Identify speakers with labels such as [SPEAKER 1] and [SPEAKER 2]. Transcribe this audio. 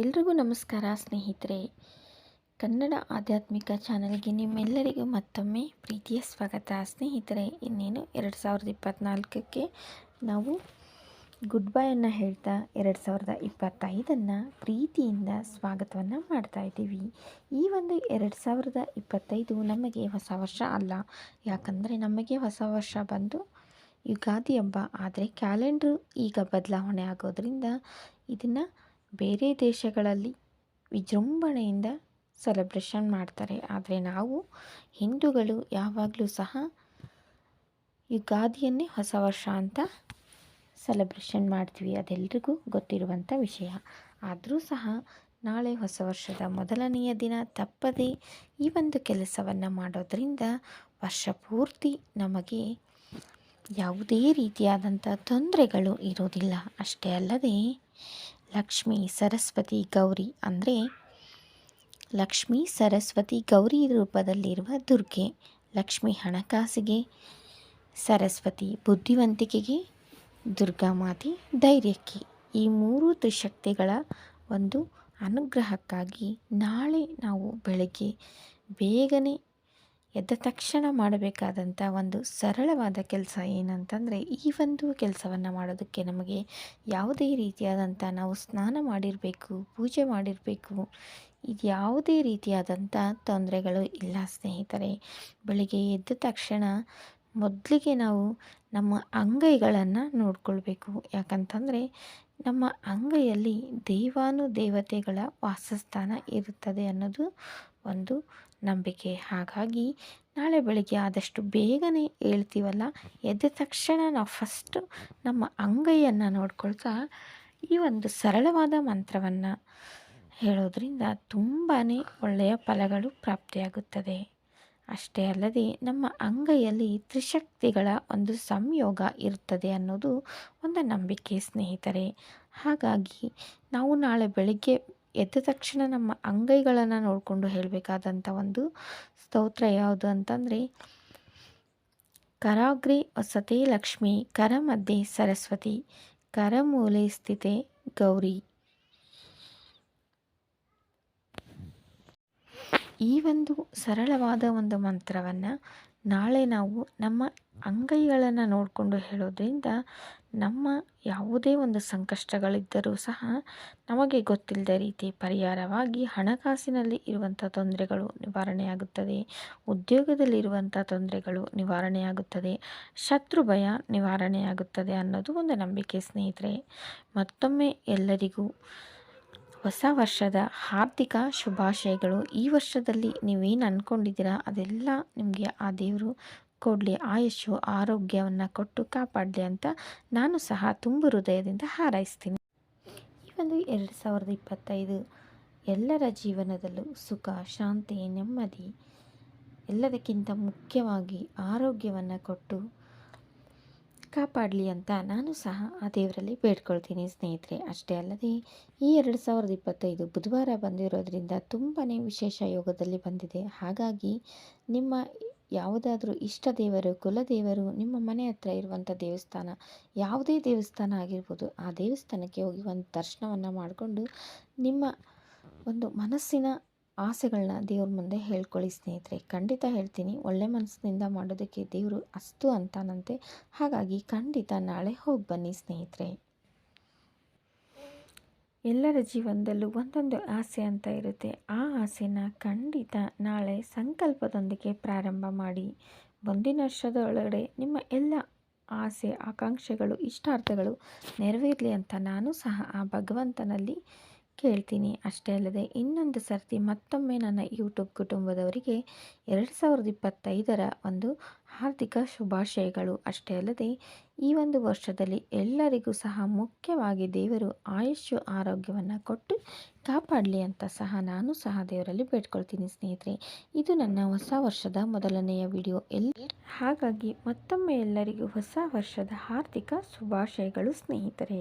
[SPEAKER 1] ಎಲ್ರಿಗೂ ನಮಸ್ಕಾರ ಸ್ನೇಹಿತರೆ. ಕನ್ನಡ ಆಧ್ಯಾತ್ಮಿಕ ಚಾನಲ್ಗೆ ನಿಮ್ಮೆಲ್ಲರಿಗೂ ಮತ್ತೊಮ್ಮೆ ಪ್ರೀತಿಯ ಸ್ವಾಗತ. ಸ್ನೇಹಿತರೆ, ಇನ್ನೇನು ಎರಡು ಸಾವಿರದ ಇಪ್ಪತ್ತ್ನಾಲ್ಕಕ್ಕೆ ನಾವು ಗುಡ್ ಬೈಯನ್ನು ಹೇಳ್ತಾ ಎರಡು ಸಾವಿರದ ಇಪ್ಪತ್ತೈದನ್ನು ಪ್ರೀತಿಯಿಂದ ಸ್ವಾಗತವನ್ನು ಮಾಡ್ತಾ ಇದ್ದೀವಿ. ಈ ಒಂದು ಎರಡು ಸಾವಿರದ ಇಪ್ಪತ್ತೈದು ನಮಗೆ ಹೊಸ ವರ್ಷ ಅಲ್ಲ. ಯಾಕಂದರೆ ನಮಗೆ ಹೊಸ ವರ್ಷ ಬಂದು ಯುಗಾದಿ ಹಬ್ಬ. ಆದರೆ ಕ್ಯಾಲೆಂಡ್ರು ಈಗ ಬದಲಾವಣೆ ಆಗೋದ್ರಿಂದ ಇದನ್ನು ಬೇರೆ ದೇಶಗಳಲ್ಲಿ ವಿಜೃಂಭಣೆಯಿಂದ ಸೆಲೆಬ್ರೇಷನ್ ಮಾಡ್ತಾರೆ. ಆದರೆ ನಾವು ಹಿಂದೂಗಳು ಯಾವಾಗಲೂ ಸಹ ಯುಗಾದಿಯನ್ನೇ ಹೊಸ ವರ್ಷ ಅಂತ ಸೆಲೆಬ್ರೇಷನ್ ಮಾಡ್ತೀವಿ. ಅದೆಲ್ಲರಿಗೂ ಗೊತ್ತಿರುವಂಥ ವಿಷಯ. ಆದರೂ ಸಹ ನಾಳೆ ಹೊಸ ವರ್ಷದ ಮೊದಲನೆಯ ದಿನ ತಪ್ಪದೇ ಈ ಒಂದು ಕೆಲಸವನ್ನು ಮಾಡೋದರಿಂದ ವರ್ಷ ಪೂರ್ತಿ ನಮಗೆ ಯಾವುದೇ ರೀತಿಯಾದಂಥ ತೊಂದರೆಗಳು ಇರೋದಿಲ್ಲ ಅಷ್ಟೇ ಅಲ್ಲದೆ ಲಕ್ಷ್ಮಿ ಸರಸ್ವತಿ ಗೌರಿ ಅಂದರೆ ಲಕ್ಷ್ಮಿ ಸರಸ್ವತಿ ಗೌರಿ ರೂಪದಲ್ಲಿರುವ ದುರ್ಗೆ, ಲಕ್ಷ್ಮಿ ಹಣಕಾಸಿಗೆ, ಸರಸ್ವತಿ ಬುದ್ಧಿವಂತಿಕೆಗೆ, ದುರ್ಗಾ ಮಾತೆ ಧೈರ್ಯಕ್ಕೆ. ಈ ಮೂರು ತ್ರಿಶಕ್ತಿಗಳ ಒಂದು ಅನುಗ್ರಹಕ್ಕಾಗಿ ನಾಳೆ ನಾವು ಬೆಳಗ್ಗೆ ಬೇಗನೆ ಎದ್ದ ತಕ್ಷಣ ಮಾಡಬೇಕಾದಂಥ ಒಂದು ಸರಳವಾದ ಕೆಲಸ ಏನಂತಂದರೆ ಈ ಒಂದು ಕೆಲಸವನ್ನು ಮಾಡೋದಕ್ಕೆ ನಮಗೆ ಯಾವುದೇ ರೀತಿಯಾದಂಥ ನಾವು ಸ್ನಾನ ಮಾಡಿರಬೇಕು, ಪೂಜೆ ಮಾಡಿರಬೇಕು, ಇದು ಯಾವುದೇ ರೀತಿಯಾದಂಥ ತೊಂದರೆಗಳು ಇಲ್ಲ ಸ್ನೇಹಿತರೆ. ಬೆಳಿಗ್ಗೆ ಎದ್ದ ತಕ್ಷಣ ಮೊದಲಿಗೆ ನಾವು ನಮ್ಮ ಅಂಗೈಗಳನ್ನು ನೋಡ್ಕೊಳ್ಬೇಕು. ಯಾಕಂತಂದರೆ ನಮ್ಮ ಅಂಗೈಯಲ್ಲಿ ದೇವಾನು ದೇವತೆಗಳ ವಾಸಸ್ಥಾನ ಇರುತ್ತದೆ ಅನ್ನೋದು ಒಂದು ನಂಬಿಕೆ. ಹಾಗಾಗಿ ನಾಳೆ ಬೆಳಿಗ್ಗೆ ಆದಷ್ಟು ಬೇಗನೆ ಹೇಳ್ತೀವಲ್ಲ, ಎದ್ದ ತಕ್ಷಣ ನಾವು ಫಸ್ಟು ನಮ್ಮ ಅಂಗೈಯನ್ನು ನೋಡ್ಕೊಳ್ತಾ ಈ ಒಂದು ಸರಳವಾದ ಮಂತ್ರವನ್ನು ಹೇಳೋದ್ರಿಂದ ತುಂಬಾ ಒಳ್ಳೆಯ ಫಲಗಳು ಪ್ರಾಪ್ತಿಯಾಗುತ್ತದೆ. ಅಷ್ಟೇ ಅಲ್ಲದೆ ನಮ್ಮ ಅಂಗೈಯಲ್ಲಿ ತ್ರಿಶಕ್ತಿಗಳ ಒಂದು ಸಂಯೋಗ ಇರುತ್ತದೆ ಅನ್ನೋದು ಒಂದು ನಂಬಿಕೆ ಸ್ನೇಹಿತರೆ. ಹಾಗಾಗಿ ನಾವು ನಾಳೆ ಬೆಳಗ್ಗೆ ಎದ್ದ ತಕ್ಷಣ ನಮ್ಮ ಅಂಗೈಗಳನ್ನು ನೋಡಿಕೊಂಡು ಹೇಳಬೇಕಾದಂಥ ಒಂದು ಸ್ತೋತ್ರ ಯಾವುದು ಅಂತಂದರೆ, ಕರಾಗ್ರಿ ವಸತಿ ಲಕ್ಷ್ಮಿ ಕರ ಮಧ್ಯೆ ಸರಸ್ವತಿ, ಕರಮೂಲೆ ಸ್ಥಿತೆ ಗೌರಿ. ಈ ಒಂದು ಸರಳವಾದ ಒಂದು ಮಂತ್ರವನ್ನು ನಾಳೆ ನಾವು ನಮ್ಮ ಅಂಗೈಗಳನ್ನು ನೋಡಿಕೊಂಡು ಹೇಳೋದ್ರಿಂದ ನಮ್ಮ ಯಾವುದೇ ಒಂದು ಸಂಕಷ್ಟಗಳಿದ್ದರೂ ಸಹ ನಮಗೆ ಗೊತ್ತಿಲ್ಲದ ರೀತಿ ಪರಿಹಾರವಾಗಿ ಹಣಕಾಸಿನಲ್ಲಿ ಇರುವಂಥ ತೊಂದರೆಗಳು ನಿವಾರಣೆಯಾಗುತ್ತದೆ, ಉದ್ಯೋಗದಲ್ಲಿರುವಂಥ ತೊಂದರೆಗಳು ನಿವಾರಣೆಯಾಗುತ್ತದೆ, ಶತ್ರು ಭಯ ನಿವಾರಣೆಯಾಗುತ್ತದೆ ಅನ್ನೋದು ಒಂದು ನಂಬಿಕೆ ಸ್ನೇಹಿತರೆ. ಮತ್ತೊಮ್ಮೆ ಎಲ್ಲರಿಗೂ ಹೊಸ ವರ್ಷದ ಹಾರ್ದಿಕ ಶುಭಾಶಯಗಳು. ಈ ವರ್ಷದಲ್ಲಿ ನೀವೇನು ಅಂದ್ಕೊಂಡಿದ್ದೀರಾ ಅದೆಲ್ಲ ನಿಮಗೆ ಆ ದೇವರು ಕೊಡಲಿ ಆಯುಷು ಆರೋಗ್ಯವನ್ನು ಕೊಟ್ಟು ಕಾಪಾಡಲಿ ಅಂತ ನಾನು ಸಹ ತುಂಬ ಹೃದಯದಿಂದ ಹಾರೈಸ್ತೀನಿ. ಈ ಒಂದು ಎರಡು ಸಾವಿರದ ಇಪ್ಪತ್ತೈದು ಎಲ್ಲರ ಜೀವನದಲ್ಲೂ ಸುಖ, ಶಾಂತಿ, ನೆಮ್ಮದಿ ಎಲ್ಲದಕ್ಕಿಂತ ಮುಖ್ಯವಾಗಿ ಆರೋಗ್ಯವನ್ನು ಕೊಟ್ಟು ಕಾಪಾಡಲಿ ಅಂತ ನಾನು ಸಹ ಆ ದೇವರಲ್ಲಿ ಬೇಡ್ಕೊಳ್ತೀನಿ ಸ್ನೇಹಿತರೆ. ಅಷ್ಟೇ ಅಲ್ಲದೆ ಈ ಎರಡು ಸಾವಿರದ ಇಪ್ಪತ್ತೈದು ಬುಧವಾರ ಬಂದಿರೋದ್ರಿಂದ ತುಂಬಾ ವಿಶೇಷ ಯೋಗದಲ್ಲಿ ಬಂದಿದೆ. ಹಾಗಾಗಿ ನಿಮ್ಮ ಯಾವುದಾದ್ರೂ ಇಷ್ಟ ದೇವರು ಕುಲದೇವರು ನಿಮ್ಮ ಮನೆ ಹತ್ರ ಇರುವಂಥ ದೇವಸ್ಥಾನ, ಯಾವುದೇ ದೇವಸ್ಥಾನ ಆಗಿರ್ಬೋದು, ಆ ದೇವಸ್ಥಾನಕ್ಕೆ ಹೋಗಿ ಒಂದು ದರ್ಶನವನ್ನು ಮಾಡಿಕೊಂಡು ನಿಮ್ಮ ಒಂದು ಮನಸ್ಸಿನ ಆಸೆಗಳನ್ನ ದೇವ್ರ ಮುಂದೆ ಹೇಳ್ಕೊಳ್ಳಿ ಸ್ನೇಹಿತರೆ. ಖಂಡಿತ ಹೇಳ್ತೀನಿ, ಒಳ್ಳೆ ಮನಸ್ಸಿನಿಂದ ಮಾಡೋದಕ್ಕೆ ದೇವರು ಅಸ್ತು ಅಂತಾನಂತೆ. ಹಾಗಾಗಿ ಖಂಡಿತ ನಾಳೆ ಹೋಗಿ ಬನ್ನಿ ಸ್ನೇಹಿತರೆ. ಎಲ್ಲರ ಜೀವನದಲ್ಲೂ ಒಂದೊಂದು ಆಸೆ ಅಂತ ಇರುತ್ತೆ. ಆ ಆಸೆನ ಖಂಡಿತ ನಾಳೆ ಸಂಕಲ್ಪದೊಂದಿಗೆ ಪ್ರಾರಂಭ ಮಾಡಿ. ಮುಂದಿನ ವರ್ಷದ ಒಳಗಡೆ ನಿಮ್ಮ ಎಲ್ಲ ಆಸೆ, ಆಕಾಂಕ್ಷೆಗಳು, ಇಷ್ಟಾರ್ಥಗಳು ನೆರವೇರಲಿ ಅಂತ ನಾನು ಸಹ ಆ ಭಗವಂತನಲ್ಲಿ ಕೇಳ್ತೀನಿ ಅಷ್ಟೇ ಅಲ್ಲದೆ ಇನ್ನೊಂದು ಸರ್ತಿ ಮತ್ತೊಮ್ಮೆ ನನ್ನ ಯೂಟ್ಯೂಬ್ ಕುಟುಂಬದವರಿಗೆ ಎರಡು ಸಾವಿರದ ಇಪ್ಪತ್ತೈದರ ಒಂದು ಹಾರ್ದಿಕ ಶುಭಾಶಯಗಳು. ಅಷ್ಟೇ ಅಲ್ಲದೆ ಈ ಒಂದು ವರ್ಷದಲ್ಲಿ ಎಲ್ಲರಿಗೂ ಸಹ ಮುಖ್ಯವಾಗಿ ದೇವರು ಆಯುಷ್ಯು, ಆರೋಗ್ಯವನ್ನು ಕೊಟ್ಟು ಕಾಪಾಡಲಿ ಅಂತ ಸಹ ನಾನು ಸಹ ದೇವರಲ್ಲಿ ಬೇಡ್ಕೊಳ್ತೀನಿ ಸ್ನೇಹಿತರೆ. ಇದು ನನ್ನ ಹೊಸ ವರ್ಷದ ಮೊದಲನೆಯ ವಿಡಿಯೋ. ಎಲ್ಲಿ ಹಾಗಾಗಿ ಮತ್ತೊಮ್ಮೆ ಎಲ್ಲರಿಗೂ ಹೊಸ ವರ್ಷದ ಹಾರ್ದಿಕ ಶುಭಾಶಯಗಳು ಸ್ನೇಹಿತರೆ.